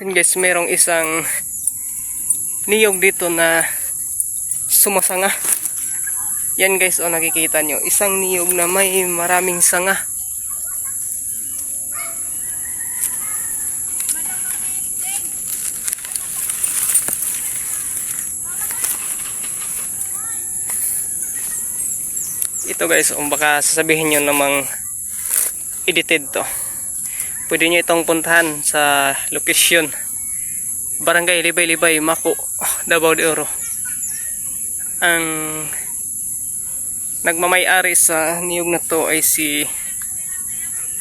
Yun guys, merong isang niyog dito na sumasanga. Yan guys, o nakikita nyo. Isang niyog na may maraming sanga. Ito guys, kung baka sasabihin nyo namang edited to. Pwede nyo itong puntahan sa location. Barangay Libay-Libay, Mako, Davao de Oro. Ang nagmamay-ari sa niyog na to ay si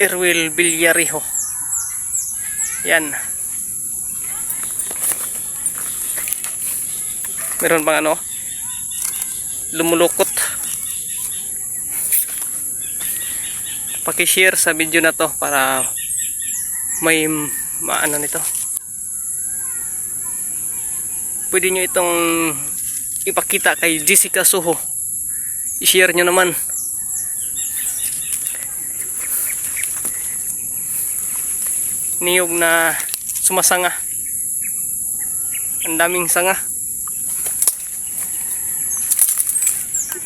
Erwil Villarejo. Yan. Meron pang ano? Lumulukot. Paki-share sa video na to para may maano nito. Pwede nyo itong ipakita kay Jessica Soho. I-share nyo naman. Niyog na sumasanga. Ang daming sanga.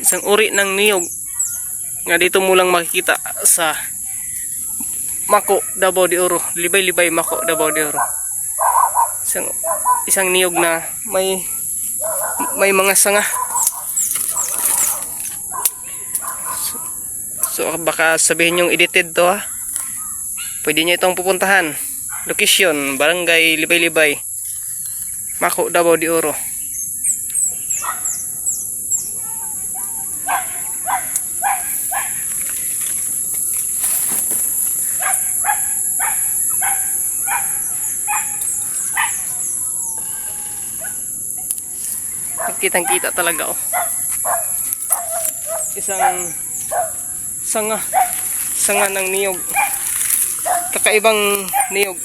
Isang uri ng niyog nga dito mo lang makikita sa Mako, Davao de Oro. Libay-libay Mako, Davao de Oro. Isang, isang niyog na may may mga sanga. So, so baka sabihin yung edited to ha. Pwede nyo itong pupuntahan. Location, Barangay Libay-libay. Mako, Davao de Oro. Kitang kita talaga oh. Isang sanga, sanga ng niyog. Kakaibang niyog.